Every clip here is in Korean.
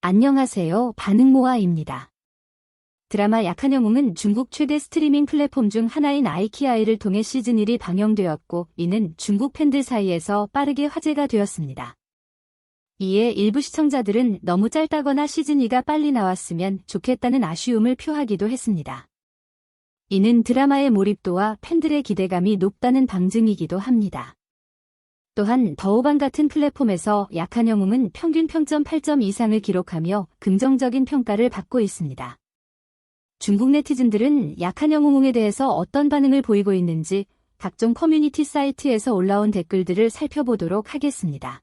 안녕하세요. 반응모아입니다. 드라마 약한 영웅은 중국 최대 스트리밍 플랫폼 중 하나인 아이키아이를 통해 시즌 1이 방영되었고 이는 중국 팬들 사이에서 빠르게 화제가 되었습니다. 이에 일부 시청자들은 너무 짧다거나 시즌 2가 빨리 나왔으면 좋겠다는 아쉬움을 표하기도 했습니다. 이는 드라마의 몰입도와 팬들의 기대감이 높다는 방증이기도 합니다. 또한 더오반 같은 플랫폼에서 약한 영웅은 평균 평점 8점 이상을 기록하며 긍정적인 평가를 받고 있습니다. 중국 네티즌들은 약한 영웅에 대해서 어떤 반응을 보이고 있는지 각종 커뮤니티 사이트에서 올라온 댓글들을 살펴보도록 하겠습니다.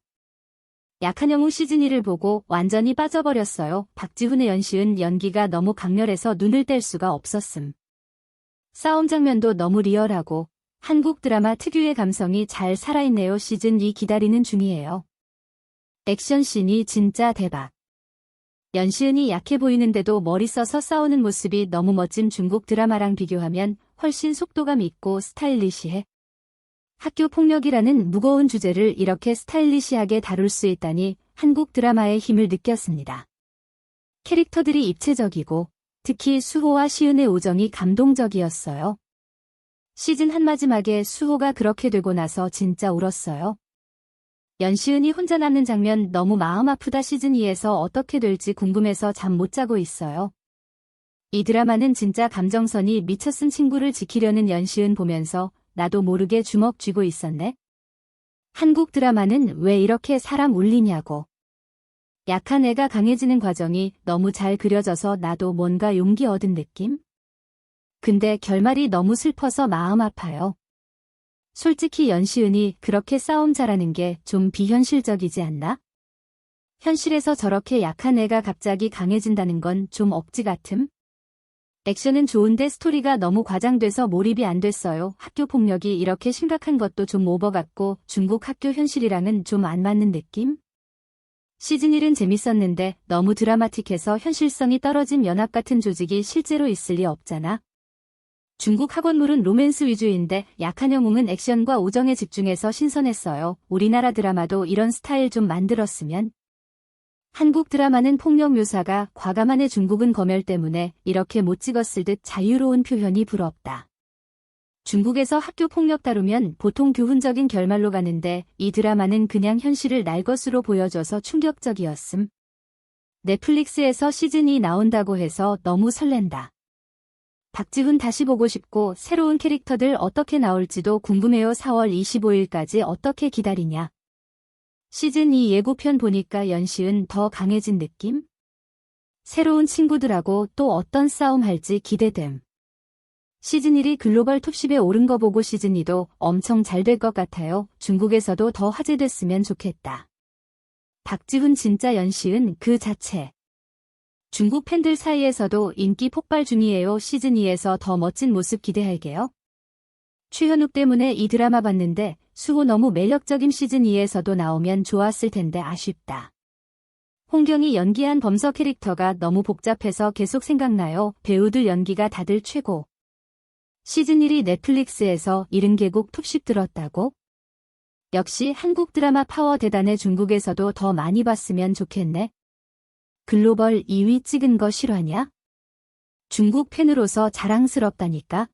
약한 영웅 시즌 1을 보고 완전히 빠져버렸어요. 박지훈의 연시은 연기가 너무 강렬해서 눈을 뗄 수가 없었음. 싸움 장면도 너무 리얼하고 한국 드라마 특유의 감성이 잘 살아있네요. 시즌 2 기다리는 중이에요. 액션씬이 진짜 대박. 연시은이 약해 보이는데도 머리 써서 싸우는 모습이 너무 멋진 중국 드라마랑 비교하면 훨씬 속도감 있고 스타일리시해. 학교 폭력이라는 무거운 주제를 이렇게 스타일리시하게 다룰 수 있다니 한국 드라마의 힘을 느꼈습니다. 캐릭터들이 입체적이고 특히 수호와 시은의 우정이 감동적이었어요. 시즌 한 마지막에 수호가 그렇게 되고 나서 진짜 울었어요. 연시은이 혼자 남는 장면 너무 마음 아프다 시즌 2에서 어떻게 될지 궁금해서 잠 못 자고 있어요. 이 드라마는 진짜 감정선이 미쳤음 친구를 지키려는 연시은 보면서 나도 모르게 주먹 쥐고 있었네. 한국 드라마는 왜 이렇게 사람 울리냐고. 약한 애가 강해지는 과정이 너무 잘 그려져서 나도 뭔가 용기 얻은 느낌? 근데 결말이 너무 슬퍼서 마음 아파요. 솔직히 연시은이 그렇게 싸움 잘하는 게 좀 비현실적이지 않나? 현실에서 저렇게 약한 애가 갑자기 강해진다는 건 좀 억지 같음? 액션은 좋은데 스토리가 너무 과장돼서 몰입이 안 됐어요. 학교 폭력이 이렇게 심각한 것도 좀 오버 같고 중국 학교 현실이랑은 좀 안 맞는 느낌? 시즌 1은 재밌었는데 너무 드라마틱해서 현실성이 떨어진 연합 같은 조직이 실제로 있을 리 없잖아. 중국 학원물은 로맨스 위주인데 약한 영웅은 액션과 우정에 집중해서 신선했어요. 우리나라 드라마도 이런 스타일 좀 만들었으면. 한국 드라마는 폭력 묘사가 과감한의 중국은 검열 때문에 이렇게 못 찍었을 듯 자유로운 표현이 부럽다. 중국에서 학교 폭력 다루면 보통 교훈적인 결말로 가는데 이 드라마는 그냥 현실을 날 것으로 보여줘서 충격적이었음. 넷플릭스에서 시즌이 나온다고 해서 너무 설렌다. 박지훈 다시 보고 싶고 새로운 캐릭터들 어떻게 나올지도 궁금해요. 4월 25일까지 어떻게 기다리냐. 시즌 2 예고편 보니까 연시은 더 강해진 느낌? 새로운 친구들하고 또 어떤 싸움 할지 기대됨. 시즌 1이 글로벌 톱10에 오른 거 보고 시즌 2도 엄청 잘 될 것 같아요. 중국에서도 더 화제됐으면 좋겠다. 박지훈 진짜 연시은 그 자체. 중국 팬들 사이에서도 인기 폭발 중이에요. 시즌 2에서 더 멋진 모습 기대할게요. 최현욱 때문에 이 드라마 봤는데 수호 너무 매력적인 시즌 2에서도 나오면 좋았을 텐데 아쉽다. 홍경이 연기한 범서 캐릭터가 너무 복잡해서 계속 생각나요. 배우들 연기가 다들 최고. 시즌 1이 넷플릭스에서 70개국 톱10 들었다고? 역시 한국 드라마 파워 대단해 중국에서도 더 많이 봤으면 좋겠네. 글로벌 2위 찍은 거 실화냐? 중국 팬으로서 자랑스럽다니까?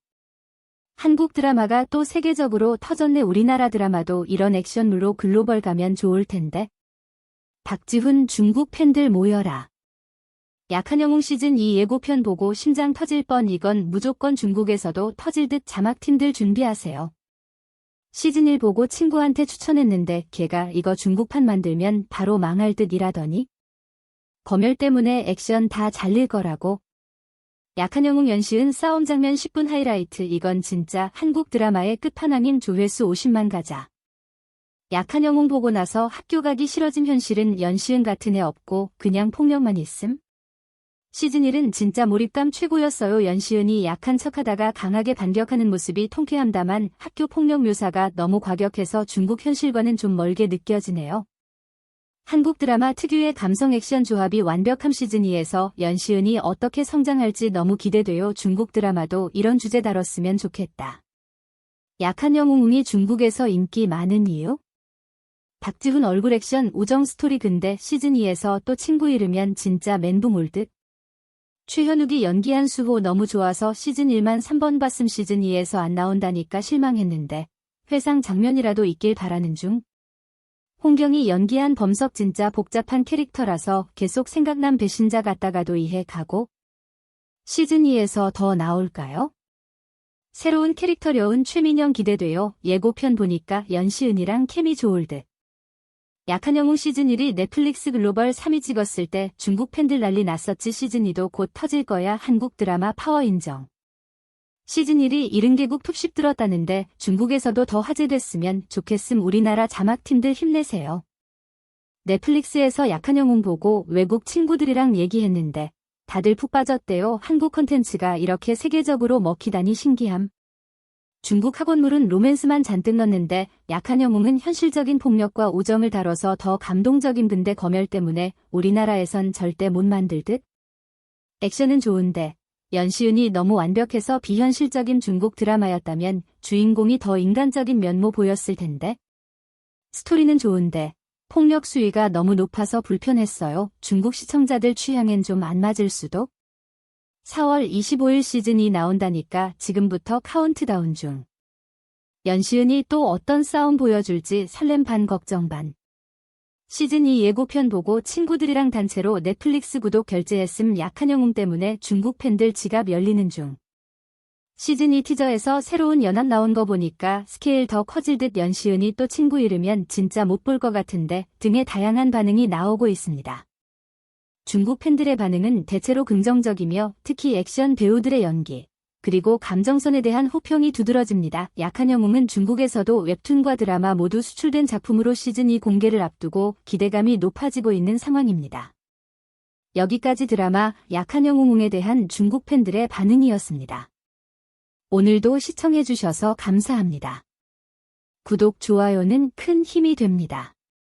한국 드라마가 또 세계적으로 터졌네 우리나라 드라마도 이런 액션물로 글로벌 가면 좋을 텐데. 박지훈 중국 팬들 모여라. 약한 영웅 시즌 2 예고편 보고 심장 터질 뻔 이건 무조건 중국에서도 터질 듯 자막팀들 준비하세요. 시즌 1 보고 친구한테 추천했는데 걔가 이거 중국판 만들면 바로 망할 듯 이라더니 검열 때문에 액션 다 잘릴 거라고. 약한 영웅 연시은 싸움 장면 10분 하이라이트 이건 진짜 한국 드라마의 끝판왕인 조회수 50만 가자. 약한 영웅 보고 나서 학교 가기 싫어진 현실은 연시은 같은 애 없고 그냥 폭력만 있음. 시즌 1은 진짜 몰입감 최고였어요. 연시은이 약한 척하다가 강하게 반격하는 모습이 통쾌함다만 학교 폭력 묘사가 너무 과격해서 중국 현실과는 좀 멀게 느껴지네요. 한국 드라마 특유의 감성 액션 조합이 완벽함 시즌 2에서 연시은이 어떻게 성장할지 너무 기대돼요. 중국 드라마도 이런 주제 다뤘으면 좋겠다. 약한 영웅이 중국에서 인기 많은 이유? 박지훈 얼굴 액션 우정 스토리 근데 시즌 2에서 또 친구 잃으면 진짜 멘붕 올 듯. 최현욱이 연기한 수호 너무 좋아서 시즌 1만 3번 봤음 시즌 2에서 안 나온다니까 실망했는데 회상 장면이라도 있길 바라는 중. 홍경이 연기한 범석 진짜 복잡한 캐릭터라서 계속 생각난 배신자 같다가도 이해 가고 시즌2에서 더 나올까요? 새로운 캐릭터려운 최민영 기대돼요. 예고편 보니까 연시은이랑 케미 좋을 듯. 약한 영웅 시즌1이 넷플릭스 글로벌 3위 찍었을 때 중국 팬들 난리 났었지 시즌2도 곧 터질 거야 한국 드라마 파워 인정. 시즌1이 70개국 톱10 들었다는데 중국에서도 더 화제됐으면 좋겠음 우리나라 자막팀들 힘내세요. 넷플릭스에서 약한 영웅 보고 외국 친구들이랑 얘기했는데 다들 푹 빠졌대요. 한국 컨텐츠가 이렇게 세계적으로 먹히다니 신기함. 중국 학원물은 로맨스만 잔뜩 넣는데 약한 영웅은 현실적인 폭력과 우정을 다뤄서 더 감동적인 근데 검열 때문에 우리나라에선 절대 못 만들 듯? 액션은 좋은데 연시은이 너무 완벽해서 비현실적인 중국 드라마였다면 주인공이 더 인간적인 면모 보였을 텐데. 스토리는 좋은데 폭력 수위가 너무 높아서 불편했어요. 중국 시청자들 취향엔 좀 안 맞을 수도? 4월 25일 시즌이 나온다니까 지금부터 카운트다운 중. 연시은이 또 어떤 싸움 보여줄지 설렘 반 걱정 반. 시즌2 예고편 보고 친구들이랑 단체로 넷플릭스 구독 결제했음 약한 영웅 때문에 중국 팬들 지갑 열리는 중. 시즌2 티저에서 새로운 연합 나온 거 보니까 스케일 더 커질 듯 연시은이 또 친구 잃으면 진짜 못 볼 것 같은데 등의 다양한 반응이 나오고 있습니다. 중국 팬들의 반응은 대체로 긍정적이며 특히 액션 배우들의 연기, 그리고 감정선에 대한 호평이 두드러집니다. 약한 영웅은 중국에서도 웹툰과 드라마 모두 수출된 작품으로 시즌2 공개를 앞두고 기대감이 높아지고 있는 상황입니다. 여기까지 드라마 약한 영웅에 대한 중국 팬들의 반응이었습니다. 오늘도 시청해주셔서 감사합니다. 구독, 좋아요는 큰 힘이 됩니다.